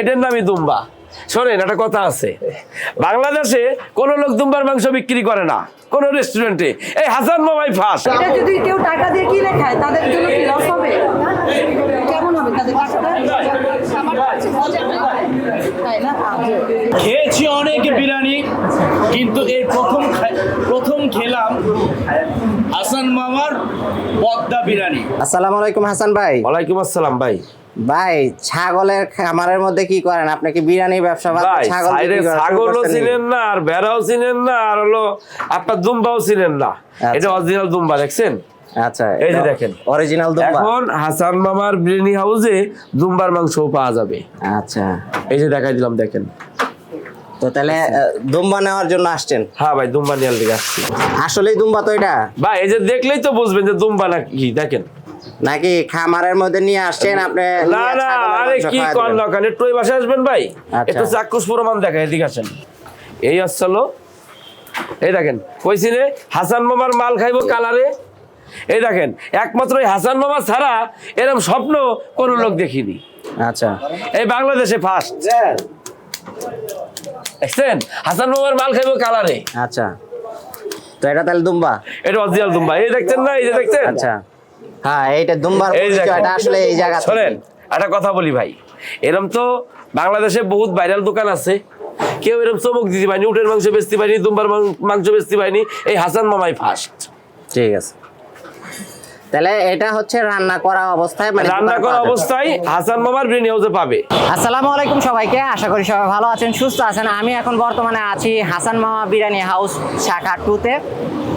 এটার নামই দুম্বা। শোনেন একটা কথা আছে। বাংলাদেশে কোন লোক দুম্বার মাংস বিক্রি করে না কোনো রেস্টুরেন্টে এই হাসান মামাই ফাঁস। এটা যদি কেউ টাকা দিয়ে কিনে খায় তাদের জন্য কি লস হবে? কেমন হবে তাদের টাকাটা? তাই না। খেয়েছি অনেক বিরিয়ানি কিন্তু এই প্রথম প্রথম খেলাম হাসান মামার পদ্মা বিরিয়ানি। আসসালামু আলাইকুম হাসান ভাই। ওয়ালাইকুম আসসালাম ভাই। ভাই ছাগলের খামারের মধ্যে কি করেন? আপনি কি বিরিয়ানি ব্যবসা ছাগল ছাগলও ছিলেন না আর ভেড়াও ছিলেন না আর হলো আপনার দুম্বাও ছিলেন না। এটা অরিজিনাল দুম্বা দেখছেন? আচ্ছা এই যে দেখেন। অরিজিনাল দুম্বা। এখন হাসান মামার বিরিয়ানি হাউসে দুম্বার মাংসও পাওয়া যাবে। আচ্ছা। এই যে দেখাই দিলাম দেখেন। তো তাহলে দুম্বা নেওয়ার জন্য আসছেন? হ্যাঁ ভাই দুম্বা নিয়াল দিকে আসছি। আসলেই দুম্বা তো এটা? ভাই এই যে দেখলেই তো বুঝবেন যে দুম্বা না কি দেখেন। নাকি খামারের মধ্যে নিয়ে আসছেন আপনি? না না আরে কি খাওয়াই কর দিবেন? না একটু ওই আসবেন ভাই? আচ্ছা। একটু চাক্ষুষ প্রমাণ দেখা এদিকে আসেন। এই আসছিল এই দেখেন কইছি রে হাসান মামার মাল খাইবো কালারে। এই দেখেন একমাত্র এই হাসান মামা ছাড়া এরকম স্বপ্ন কোন লোক দেখিনি। আচ্ছা। এই বাংলাদেশে ফার্স্ট দেখছেন? হাসান মামার মাল খাইবো কালারে। আচ্ছা। তো এটা তাহলে দুম্বা? এটা অরিজিনাল দুম্বা। এই দেখছেন না এই যে দেখছেন? আচ্ছা। হ্যাঁ এইটা দুম্বার এটা আসলে এই জায়গা শোনেন একটা কথা বলি ভাই। এরম তো বাংলাদেশে বহুত ভাইরাল দোকান আছে। কেউ এরম চমক দিতে পারেনি উটের মাংস বেচতে পারেনি দুম্বার মাংস বেচতে পারেনি এই হাসান মামাই ফার্স্ট ঠিক আছে। তাহলে এটা হচ্ছে রান্না করা অবস্থায় মানে রান্না করা অবস্থায় হাসান মামার বিরিয়ানি হাউসে পাবে। আসসালামু আলাইকুম সবাইকে আশা করি সবাই ভালো আছেন সুস্থ আছেন। আমি এখন বর্তমানে আছি হাসান মামা বিরিয়ানি হাউস শাখা টুতে।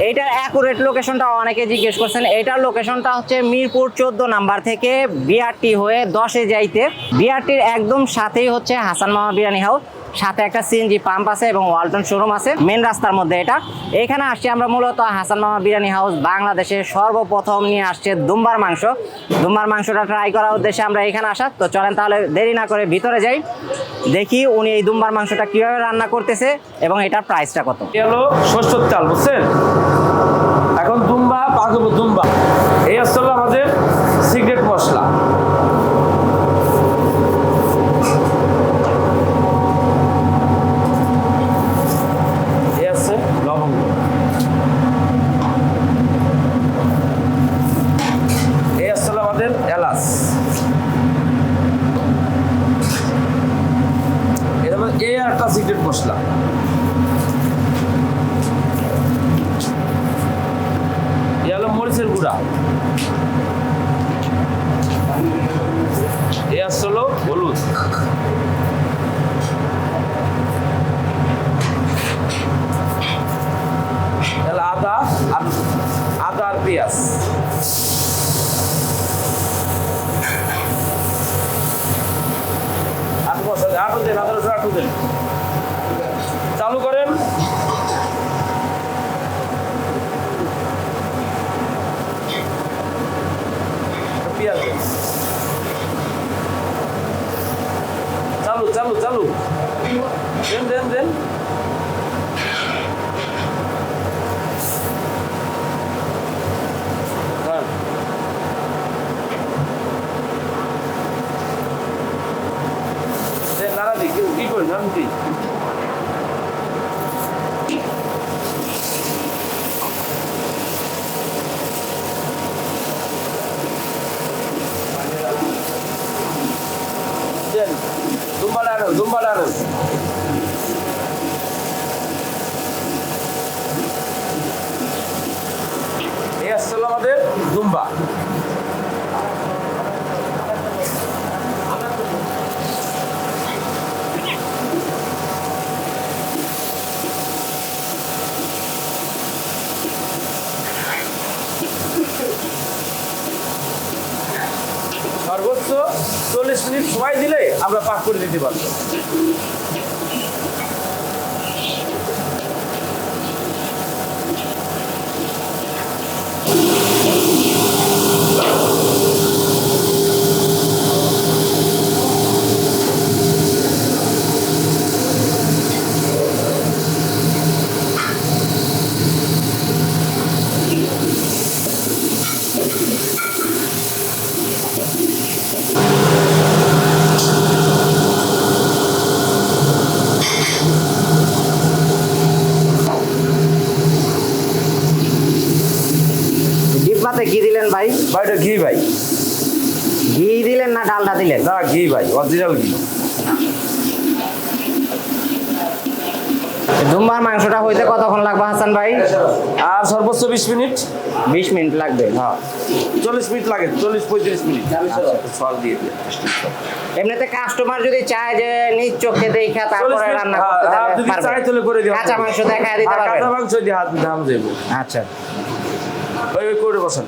এইটার অ্যাকুরেট লোকেশনটা অনেকে জিজ্ঞেস করছেন। এটার লোকেশনটা হচ্ছে মিরপুর চোদ্দ নাম্বার থেকে বিআরটি হয়ে দশে যাইতে। বিআরটির একদম সাথেই হচ্ছে হাসান মামা বিরিয়ানি হাউস। সাথে একটা সিএনজি পাম্প আছে এবং ওয়ালটন শোরুম আছে। মেন রাস্তার মধ্যে এটা। এখানে আসছি আমরা মূলত হাসান মামা বিরিয়ানি হাউস বাংলাদেশে সর্বপ্রথম নিয়ে আসছে দুম্বার মাংস। দুম্বার মাংসটা ট্রাই করার উদ্দেশ্যে আমরা এখানে আসা। তো চলেন তাহলে দেরি না করে ভিতরে যাই। দেখি উনি এই দুম্বার মাংসটা কীভাবে রান্না করতেছে এবং এটার প্রাইসটা কত। হলো শস্যর চাল বুঝছেন? এখন দুম্বা পাকবো দুম্বা। করে দিতে পারব। ঘি ভাই। ঘি দিলেন না ডালটা দিলেন? না ঘি ভাই অরিজিনাল ঘি। দুম্বার মাংসটা হইতে কতক্ষণ লাগবে হাসান ভাই? আর সর্বোচ্চ বিশ মিনিট। বিশ মিনিট লাগবে। হ্যাঁ। চল্লিশ মিনিট লাগে চল্লিশ পঁয়ত্রিশ মিনিট। দিয়ে দিয়ে এমনিতে কাস্টমার যদি চায় যে নিজ চোখে দেখা তারপরে রান্না করতে হ্যাঁ, যদি পারবে। চাই তাহলে করে দিও। কাঁচা মাংস দেখা দিতে পারবে। কাঁচা মাংস দিয়ে হাত দাম দেবো। আচ্ছা। ওই ওই করে বসেন।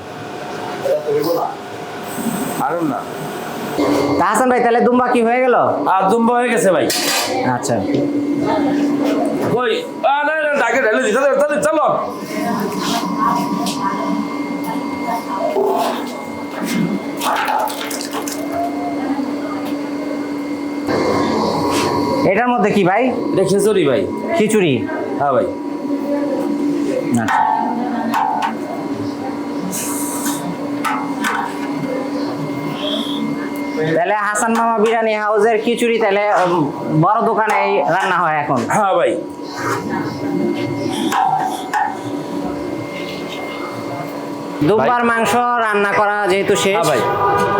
আরুন না। তা হাসান ভাই তাহলে দুম্বা কি হয়ে গেল? আর দুম্বা হয়ে গেছে ভাই। আচ্ছা। কই? আ, না না ডাকে ঢেলে দিই তাহলে চলো। এটার মধ্যে কি ভাই? এটা খেচুরি ভাই। খিচুড়ি। হ্যাঁ ভাই। আচ্ছা। তাহলে হাসান মামা বিরিয়ানি হাউসের খিচুড়ি তাহলে বড় দোকানে রান্না হয় এখন। হ্যাঁ ভাই। দুবার মাংস রান্না করা যেহেতু শেষ হ্যাঁ ভাই।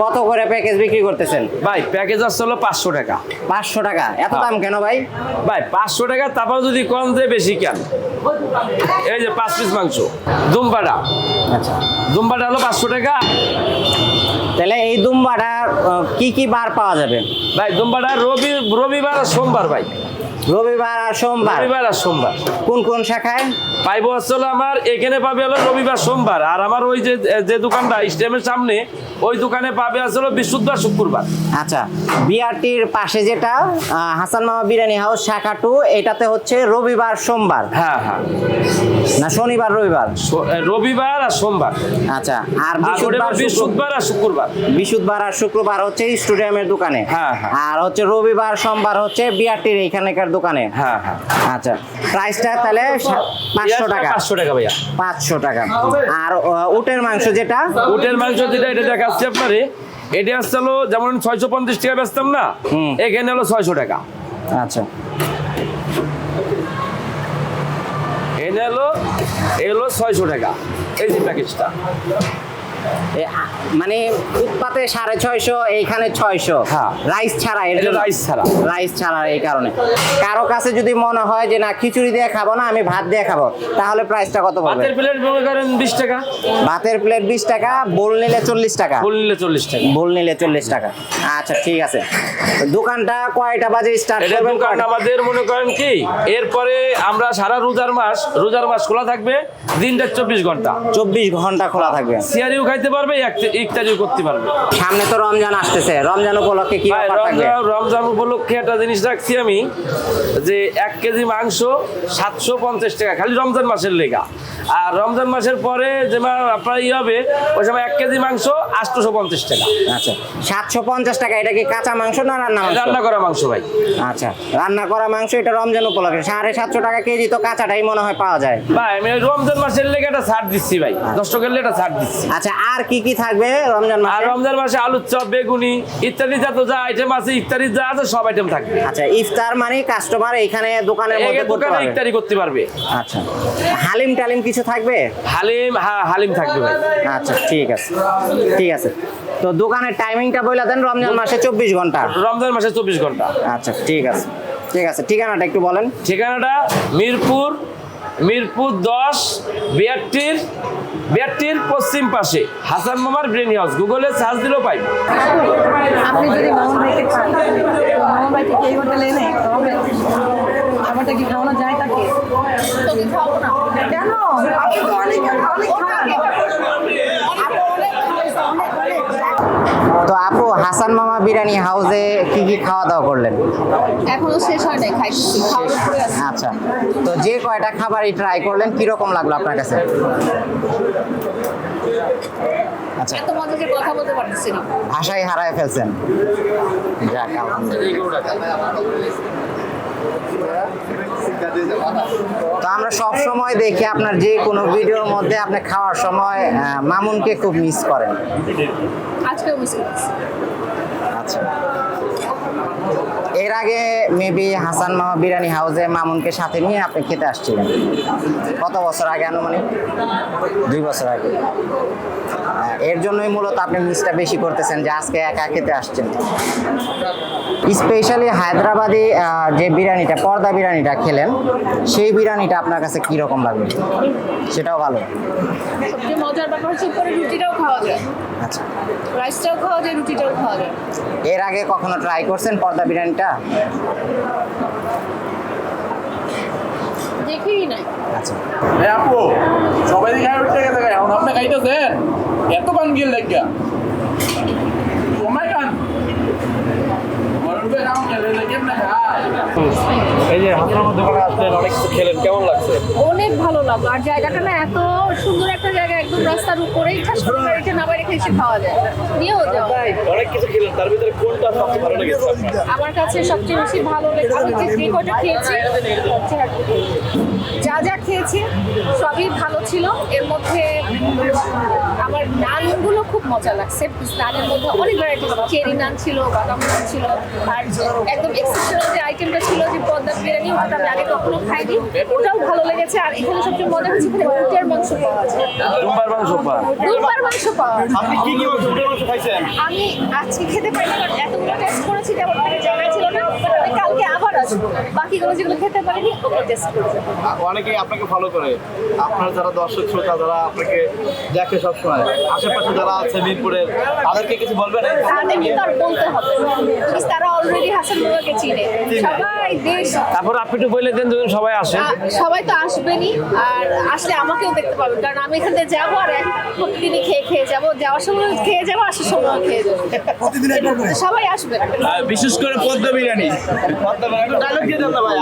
কত করে প্যাকেজ বিক্রি করতেছেন? ভাই প্যাকেজ আসছে হলো পাঁচশো টাকা। পাঁচশো টাকা এত হ্যাঁ। দাম কেন ভাই? ভাই পাঁচশো টাকা তারপর যদি কম দেয় বেশি কেন? এই যে পাঁচ পিস মাংস দুম্বাটা আচ্ছা। দুম্বাটা হলো পাঁচশো টাকা তাহলে এই দুম্বাটা কি কি বার পাওয়া যাবে? ভাই দুম্বাটা রবি রবিবার সোমবার ভাই। রবিবার আর সোমবার? রবিবার আর সোমবার। কোন কোন শাখায়? পাইবো আসলে আমার এখানে পাবে হলো রবিবার সোমবার। আর আমার ওই যে যে দোকানটা স্টেমের সামনে ওই দোকানে পাবে আসলে বিশুদ্ধবার শুক্রবার। আচ্ছা বিআরটির পাশে যেটা হাসান মামা বিরিয়ানি হাউস শাখা টু এটাতে হচ্ছে রবিবার সোমবার। হ্যাঁ হ্যাঁ। না শনিবার রবিবার? রবিবার আর সোমবার। আচ্ছা আর বৃহস্পতিবার আর শুক্রবার। বৃহস্পতিবার আর শুক্রবার হচ্ছে স্টুডিয়ামের দোকানে। হ্যাঁ, হ্যাঁ। আর হচ্ছে রবিবার সোমবার হচ্ছে বিআরটির এইখানকার দোকানে? হ্যাঁ হ্যাঁ। আচ্ছা প্রাইসটা তাহলে পাঁচশো টাকা। পাঁচশো টাকা ভাইয়া। পাঁচশো টাকা। আর উটের মাংস যেটা? উটের মাংস যেটা এটা দেখাচ্ছি আপনারে। এটা আসছে হলো যেমন ছয়শো পঞ্চাশ টাকা বেচতাম না। এখানে হলো ছয়শো টাকা। আচ্ছা। এনে হলো এ হলো ছয়শো টাকা এই যে প্যাকেজটা মানে উৎপাতে সাড়ে ছয়শো এইখানে ছয়শো। হ্যাঁ। রাইস ছাড়া এর এটা রাইস ছাড়া। রাইস ছাড়া এই কারণে। কারও কাছে যদি মনে হয় যে না খিচুড়ি দিয়ে খাব না আমি ভাত দিয়ে খাব তাহলে প্রাইসটা কত পড়বে? ভাতের প্লেট মনে করেন বিশ টাকা। ভাতের প্লেট বিশ টাকা বোল নিলে চল্লিশ টাকা। ফুল নিলে চল্লিশ টাকা। বোল নিলে চল্লিশ টাকা। আচ্ছা ঠিক আছে। দোকানটা কয়টা বাজে স্টার্ট করবেন? দোকান আমাদের মনে করেন কি এরপরে আমরা সারা রোজার মাস রোজার মাস খোলা থাকবে দিনটা চব্বিশ ঘণ্টা। চব্বিশ ঘণ্টা খোলা থাকবে। সিয়ারিও খাইতে পারবে এক- ইফতারিও করতে পারবে। সামনে তো রমজান আসতেছে। রমজান উপলক্ষে কি অফার থাকবে? রমজান উপলক্ষে একটা জিনিস রাখছি আমি যে এক কেজি মাংস সাতশো পঞ্চাশ টাকা খালি রমজান মাসের লেগা। আর রমজান মাসের পরে যে আপনার ই হবে ওই সময় এক কেজি মাংস আটশোশো পঞ্চাশ টাকা। আচ্ছা সাতশো পঞ্চাশ টাকা এটা কি কাঁচা মাংস না রান্না মাংস? রান্না করা মাংস ভাই। আচ্ছা রান্না করা মাংস এটা রমজান উপলক্ষে। সাড়ে সাতশো টাকা কেজি তো কাঁচাটাই মনে হয় পাওয়া যায়। ভাই আমি রমজান মাসের লেগে একটা ছাড় দিচ্ছি ভাই। দশ টাকার লেগে একটা ছাড় দিচ্ছি। আচ্ছা আর কি কি থাকবে রমজান আর মাসে রমজান মাসে আলুর চপ বেগুনি ইত্যাদি যত যা আইটেম আছে ইত্যাদি যা আছে সব আইটেম থাকবে। আচ্ছা ইফতার মানে কাস্টমার এখানে দোকানের মধ্যে করতে দোকানে পারবে? ইত্যাদি করতে পারবে। আচ্ছা হালিম টালিম কিছু থাকবে? হালিম হ্যাঁ হালিম থাকবে ভাই। আচ্ছা ঠিক আছে ঠিক আছে। তো দোকানের টাইমিংটা বলে দেন রমজান মাসে চব্বিশ ঘণ্টা। রমজান মাসে চব্বিশ ঘণ্টা। আচ্ছা ঠিক আছে ঠিক আছে। ঠিকানাটা একটু বলেন। ঠিকানাটা মিরপুর মিরপুর দশ বিয়ারটির বিয়ারটির পশ্চিম পাশে। হাসান মামার ব্রেন হাউস গুগলে সার্চ দিলেও পাই। আপনি যদি মামুন ভাইকে খান মামুন ভাই থেকে এই হোটেলে এনে খাবারটা কি খাওয়ানো যায় তাকে? খাওয়াবো না কেন? আপনি তো অনেক অনেক খান। তো আপু হাসান মামা বিরিয়ানি হাউসে কি কি খাওয়া দাওয়া করলেন? এখনও শেষ হয় নাই উপরে আচ্ছা। তো যে কয়টা খাবারই ট্রাই করলেন কীরকম লাগল আপনার কাছে? আচ্ছা। এত মজা যে কথা বলতে পারতেছি না। ভাষাই হারায় ফেলছেন। যাক তো আমরা সব সময় দেখি আপনার যে কোনো ভিডিওর মধ্যে আপনি খাওয়ার সময় মামুনকে খুব মিস করেন। আচ্ছা। এর আগে মেবি হাসান মামা বিরিয়ানি হাউসে মামুনকে সাথে নিয়ে আপনি খেতে আসছিলেন। কত বছর আগে আনুমানিক? দুই বছর আগে। এর জন্যই মূলত আপনি মিসটা বেশি করতেছেন যে আজকে একা খেতে আসছেন। স্পেশালি হায়দ্রাবাদি যে বিরিয়ানিটা পর্দা বিরিয়ানিটা খেলেন সেই বিরিয়ানিটা আপনার কাছে কীরকম লাগবে? সেটাও ভালো। সবচেয়ে মজার ব্যাপার হচ্ছে উপরে রুটিটাও খাওয়া যায়। আচ্ছা। রাইসটাও খাওয়া যায় রুটিটাও খাওয়া যায়। এর আগে কখনো ট্রাই করছেন পর্দা বিরিয়ানিটা? দেখেই নাই। আচ্ছা। এই আপু সবাই দিকে উঠে গেছে এখন আপনি খাইতেছেন? এত বাঙ্গিল গিয়ে লাগিয়া তোমায় কান মরবে কাম খেলে কেমনে খায় এই যে হাসান দোকানে আসলেন অনেক কিছু খেলেন কেমন লাগছে? অনেক ভালো লাগল। আর জায়গাটা না এত সুন্দর একটা জায়গা একদম রাস্তার উপরেই করে নামাই রেখে এসে খাওয়া যায়। নিয়েও অনেক কিছু খেলেন তার ভিতরে কোনটা সবচেয়ে ভালো লেগেছে আমার কাছে সবচেয়ে বেশি ভালো আমি যে খেয়েছি যা যা খেয়েছি সবই ভালো ছিল। এর মধ্যে আমার নানগুলো খুব মজা লাগছে নানের মধ্যে অনেক ভ্যারাইটি চেরি নান ছিল বাদাম নান ছিল আর একদম এক্সেপশনাল যে আইটেমটা ছিল যে পদ্মা বিরিয়ানি ওটা আমি আগে কখনো খাইনি। ওটাও ভালো লেগেছে আর এখানে সবচেয়ে মজা হচ্ছে এখানে উটের মাংস পাওয়া যায়। দুম্বার মাংস পাওয়া আপনি কি কি মাংস খাইছেন? আমি আজকে খেতে পারিনি কারণ এতগুলো টেস্ট করেছি তেমন মানে জানা ছিল না আমি কালকে আবার আসব। বাকিগুলো যেগুলো খেতে পারিনি ওগুলো টেস্ট করব অনেকেই আপনাকে ফলো করে। আপনার যারা দর্শক শ্রোতা যারা আপনাকে দেখে সবসময় আশেপাশে যারা আছে মিরপুরের তাদেরকে কিছু বলবেন? তাদের কিন্তু আর বলতে হবে তারা অলরেডি হাসান মুরাকে চিনে। সবাই দেশ তারপর আপনি একটু বলে দেন যদি সবাই আসে। সবাই তো আসবেনই আর আসলে আমাকেও দেখতে পাবেন কারণ আমি এখান থেকে যাব আর প্রতিদিনই খেয়ে খেয়ে যাব। যাওয়ার সময় খেয়ে যাব আসার সময় খেয়ে যাব। সবাই আসবেন আর বিশেষ করে পদ্মা বিরিয়ানি। একটু ডায়লগ দিয়ে দেন ভাই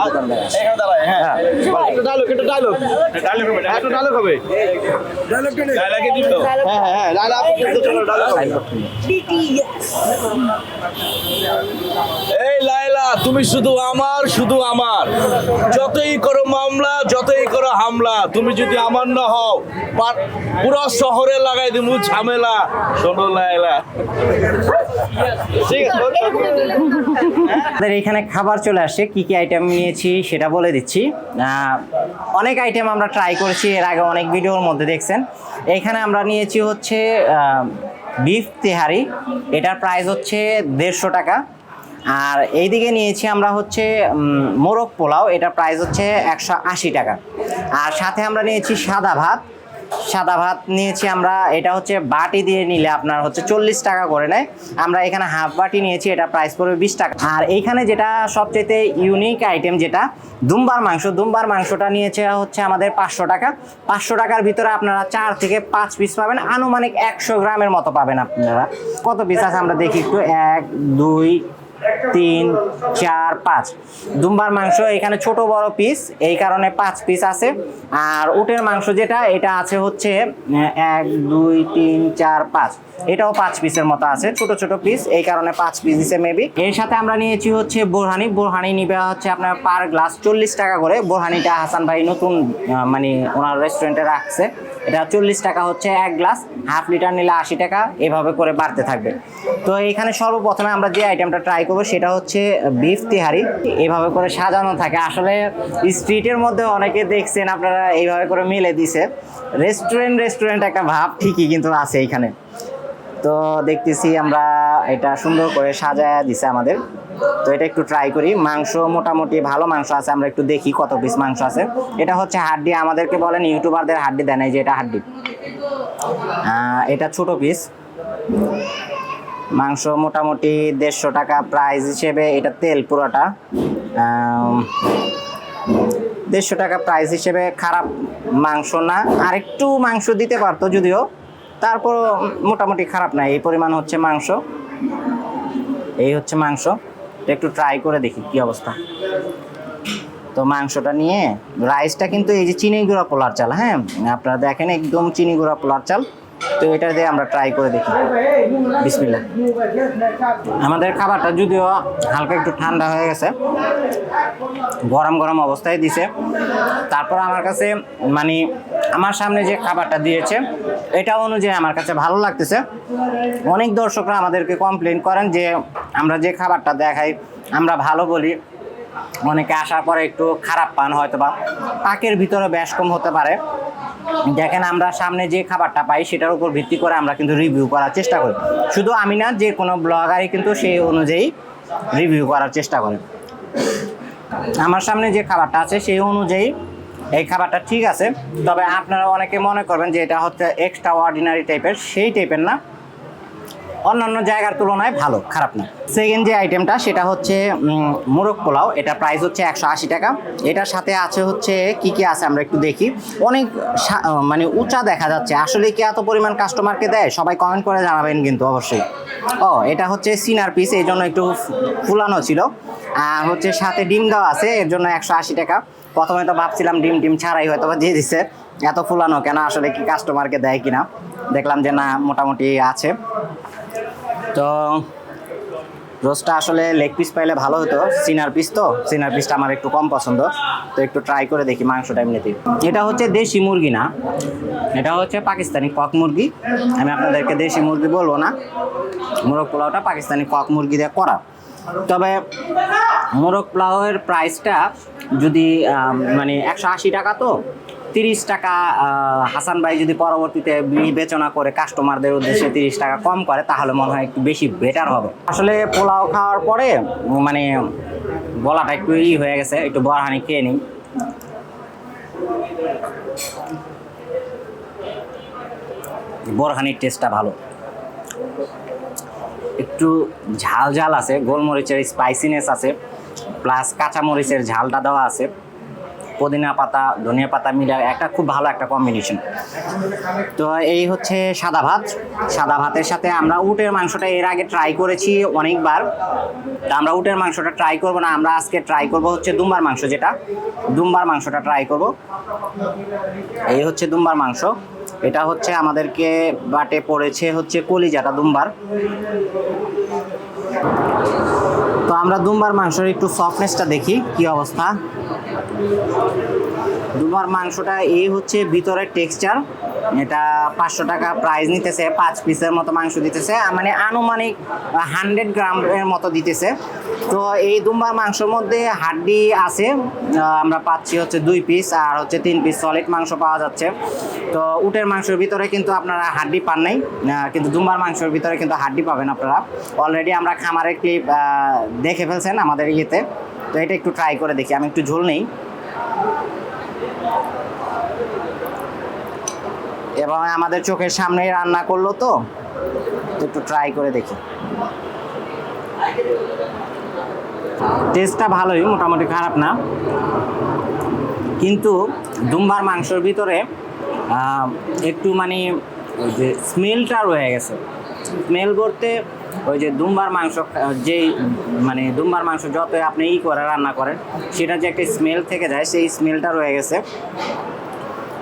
এখানে দাঁড়ায় হ্যাঁ। একটু ডায়লগ একটু ডায়লগ ডায়লগ হবে একটু ডায়লগ হবে। ডায়লগে দিব হ্যাঁ হ্যাঁ হ্যাঁ ডায়লগ চলো ডায়লগ হবে। এই লাইলা তুমি শুধু আমার শুধু আমার। যতই করো মামলা, যতই করো হামলা, তুমি যদি আমার না হও পুরো শহরে লাগাই দিমু ঝামেলা। শোনো লাইলা এখানে খাবার চলে আসছে। কি কি আইটেম নিয়েছি সেটা বলে দিচ্ছি। অনেক আইটেম আমরা ট্রাই করেছি, এর আগে অনেক ভিডিওর মধ্যে দেখছেন। এখানে আমরা নিয়েছি হচ্ছে বিফ তেহারি। এটার প্রাইস হচ্ছে দেড়শো টাকা। আর এইদিকে নিয়েছি আমরা হচ্ছে মোরগ পোলাও। এটা প্রাইস হচ্ছে একশো আশি টাকা। আর সাথে আমরা নিয়েছি সাদা ভাত। সাদা ভাত নিয়েছি আমরা, এটা হচ্ছে বাটি দিয়ে নিলে আপনার হচ্ছে চল্লিশ টাকা করে নেয়। আমরা এখানে হাফ বাটি নিয়েছি, এটা প্রাইস পড়বে বিশ টাকা। আর এইখানে যেটা সবচেয়ে ইউনিক আইটেম যেটা, দুম্বার মাংস। দুম্বার মাংসটা নিয়েছে হচ্ছে আমাদের পাঁচশো টাকা। পাঁচশো টাকার ভিতরে আপনারা চার থেকে পাঁচ পিস পাবেন। আনুমানিক একশো গ্রামের মতো পাবেন আপনারা। কত পিস আছে আমরা দেখি একটু। এক, দুই তিন, চার, পাঁচ। দুম্বার মাংস, এখানে ছোট বড় পিস এই কারণে পাঁচ পিস আছে। আর উটের মাংস যেটা, এটা আছে হচ্ছে এক, দুই, তিন, চার, পাঁচ। এটাও পাঁচ পিসের মতো আছে, ছোট ছোট পিস এই কারণে পাঁচ পিস দিছে মেবি এর সাথে আমরা নিয়েছি হচ্ছে বোরহানি। বোরহানি নিবে হচ্ছে আপনার পার গ্লাস চল্লিশ টাকা করে। বোরহানিটা হাসান ভাই নতুন মানে ওনার রেস্টুরেন্টে রাখছে। এটা চল্লিশ টাকা হচ্ছে এক গ্লাস হাফ লিটার নিলে আশি টাকা, এভাবে করে বাড়তে থাকবে। তো এখানে সর্বপ্রথমে আমরা যে আইটেমটা ট্রাই করব সেটা হচ্ছে বিফ তিহারি। এভাবে করে সাজানো থাকে। আসলে স্ট্রিটের মধ্যে অনেকে দেখছেন, আপনারা এইভাবে করে মেলে দিছে। রেস্টুরেন্ট রেস্টুরেন্ট একটা ভাব ঠিকই কিন্তু আছে এখানে। তো দেখতেছি আমরা এটা সুন্দর করে সাজায় দিছে আমাদের। তো এটা একটু ট্রাই করি। মাংস মোটামুটি ভালো মাংস আছে, আমরা একটু দেখি কত পিস মাংস আছে। এটা হচ্ছে হাড্ডি, আমাদেরকে বলেন, ইউটিউবারদের হাড্ডি দেয় যে এটা হাড্ডি। এটা ছোট পিস মাংস মোটামুটি দেড়শো টাকা প্রাইস হিসেবে, এটা তেল পুরোটা। দেড়শো টাকা প্রাইস হিসেবে খারাপ মাংস না। আর একটু মাংস দিতে পারতো যদিও তারপর মোটামুটি খারাপ না। এই পরিমাণ হচ্ছে মাংস। এই হচ্ছে মাংস। একটু ট্রাই করে দেখি কি অবস্থা। তো মাংসটা নিয়ে রাইসটা কিন্তু এই যে চিনি গুঁড়া পোলার চাল হ্যাঁ? আপনারা দেখেন একদম চিনি গুঁড়া পোলার চাল। তো এটা দিয়ে আমরা ট্রাই করে দেখি। বিসমিল্লা আমাদের খাবারটা যদিও হালকা একটু ঠান্ডা হয়ে গেছে, গরম গরম অবস্থায় দিছে। তারপর আমার কাছে মানে আমার সামনে যে খাবারটা দিয়েছে, এটা অনুযায়ী আমার কাছে ভালো লাগতেছে। অনেক দর্শকরা আমাদেরকে কমপ্লেন করেন যে আমরা যে খাবারটা দেখাই, আমরা ভালো বলি। অনেকে আসার পরে একটু খারাপ পান হয়তো বা পাকের ভিতরে ব্যাস কম হতে পারে। দেখেন আমরা সামনে যে খাবারটা পাই, সেটার উপর ভিত্তি করে আমরা কিন্তু রিভিউ করার চেষ্টা করি। শুধু আমি না, যে কোনো ব্লগারই কিন্তু সেই অনুযায়ী রিভিউ করার চেষ্টা করে। আমার সামনে যে খাবারটা আছে, সেই অনুযায়ী এই খাবারটা ঠিক আছে। তবে আপনারা অনেকে মনে করবেন যে এটা হচ্ছে এক্সট্রা অর্ডিনারি টাইপের সেই টাইপের না। অন্যান্য জায়গার তুলনায় ভালো, খারাপ না। সেকেন্ড যে আইটেমটা সেটা হচ্ছে মোরগ পোলাও। এটা প্রাইস হচ্ছে একশো আশি টাকা। এটার সাথে আছে হচ্ছে, কি কি আছে আমরা একটু দেখি। অনেক মানে উঁচা দেখা যাচ্ছে। আসলে কি এত পরিমাণ কাস্টমারকে দেয়? সবাই কমেন্ট করে জানাবেন কিন্তু অবশ্যই। ও, এটা হচ্ছে সিনার পিস এই জন্য একটু ফুলানো ছিল। আর হচ্ছে সাথে ডিম দেওয়া আছে, এর জন্য একশো আশি টাকা। প্রথমে তো ভাবছিলাম ডিম ডিম ছাড়াই হয়তো বা দিয়ে দিচ্ছে এত ফুলানো, কেন আসলে কি কাস্টমারকে দেয় কিনা? দেখলাম যে না, মোটামুটি আছে। তো রোস্টটা আসলে লেগ পিস পাইলে ভালো হতো সিনার পিস তো সিনার পিসটা আমার একটু কম পছন্দ, তো একটু ট্রাই করে দেখি মাংসটা এমনিতেই। এটা হচ্ছে দেশি মুরগি না, এটা হচ্ছে পাকিস্তানি কক মুরগি। আমি আপনাদেরকে দেশি মুরগি বলব না, মোরগ পোলাওটা পাকিস্তানি কক মুরগি দিয়ে করা। তবে মোরগ পোলাওয়ের প্রাইসটা যদি মানে একশো আশি টাকা তো তিরিশ টাকা হাসান ভাই যদি পরবর্তীতে বিবেচনা করে কাস্টমারদের উদ্দেশ্যে তিরিশ টাকা কম করে, তাহলে মনে হয় একটু বেশি বেটার হবে। আসলে পোলাও খাওয়ার পরে মানে গলাটা একটু ই হয়ে গেছে, একটু বরহানি খেয়ে নিই। বরহানির টেস্টটা ভালো। একটু ঝাল ঝাল আছে, গোলমরিচের স্পাইসিনেস আছে প্লাস কাঁচামরিচের ঝালটা দেওয়া আছে। পুদিনা পাতা, ধনিয়া পাতা মিলে একটা খুব ভালো একটা কম্বিনেশন তো এই হচ্ছে সাদা ভাত। সাদা ভাতের সাথে আমরা উটের মাংসটা এর আগে ট্রাই করেছি অনেকবার। তা আমরা উটের মাংসটা ট্রাই করব না, আমরা আজকে ট্রাই করব হচ্ছে দুম্বার মাংস যেটা। দুম্বার মাংসটা ট্রাই করব। এই হচ্ছে দুম্বার মাংস। এটা হচ্ছে আমাদেরকে বাটে পড়েছে হচ্ছে কলিজাটা দুম্বার। তো আমরা দুম্বার মাংসের একটু সফটনেসটা দেখি, কি অবস্থা? দুম্বার মাংসটা এই হচ্ছে ভিতরের টেক্সচার এটা পাঁচশো টাকা প্রাইস নিতেছে, পাঁচ পিসের মতো মাংস দিতেছে মানে আনুমানিক হান্ড্রেড গ্রামের মতো দিতেছে। তো এই দুম্বার মাংসের মধ্যে হাড্ডি আছে আমরা পাচ্ছি হচ্ছে দুই পিস আর হচ্ছে তিন পিস সলিড মাংস পাওয়া যাচ্ছে। তো উটের মাংসের ভিতরে কিন্তু আপনারা হাড্ডি পান নাই কিন্তু দুম্বার মাংসের ভিতরে কিন্তু হাড্ডি পাবেন আপনারা। অলরেডি আমরা খামারের ক্লিপ দেখে ফেলছেন আমাদের ইয়েতে। তো এটা একটু ট্রাই করে দেখি, আমি একটু ঝোল নেই। এবং আমাদের চোখের সামনে রান্না করল তো, একটু ট্রাই করে দেখি। টেস্টটা ভালোই, মোটামুটি খারাপ না। কিন্তু দুম্বার মাংসর ভিতরে একটু মানে ওই যে স্মেলটা রয়ে গেছে। স্মেল করতে ওই যে দুম্বার মাংস যেই মানে দুম্বার মাংস যত আপনি ই করে, রান্না করেন, সেটা যে একটা স্মেল থেকে যায়, সেই স্মেলটা রয়ে গেছে।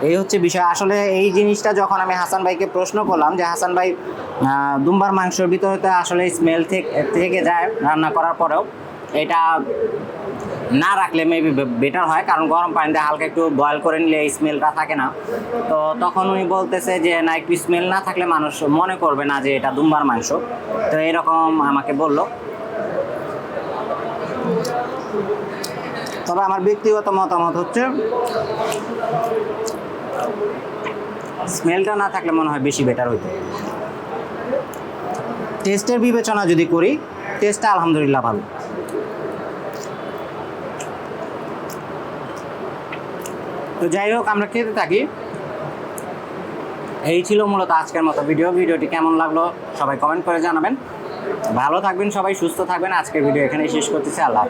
এই হচ্ছে বিষয়। আসলে এই জিনিসটা যখন আমি হাসান ভাইকে প্রশ্ন করলাম যে, হাসান ভাই দুম্বার মাংসের ভিতরে তো আসলে স্মেল থেকে যায় রান্না করার পরেও এটা না রাখলে মেবি বেটার হয়, কারণ গরম পানিতে হালকা একটু বয়েল করে নিলে এই স্মেলটা থাকে না। তো তখন উনি বলতেছে যে, না, একটু স্মেল না থাকলে মানুষ মনে করবে না যে এটা দুম্বার মাংস। তো এরকম আমাকে বলল। তবে আমার ব্যক্তিগত মতামত হচ্ছে স্মেলটা না থাকলে মনে হয় বেশি বেটার হইতো। টেস্টের বিবেচনা যদি করি, টেস্টটা আলহামদুলিল্লাহ ভালো। তো যাই হোক, আমরা খেতে থাকি। এই ছিল মূলত আজকের মতো ভিডিও। ভিডিওটি কেমন লাগল সবাই কমেন্ট করে জানাবেন। ভালো থাকবেন সবাই, সুস্থ থাকবেন। আজকের ভিডিও এখানেই শেষ করতেছি। আল্লাহ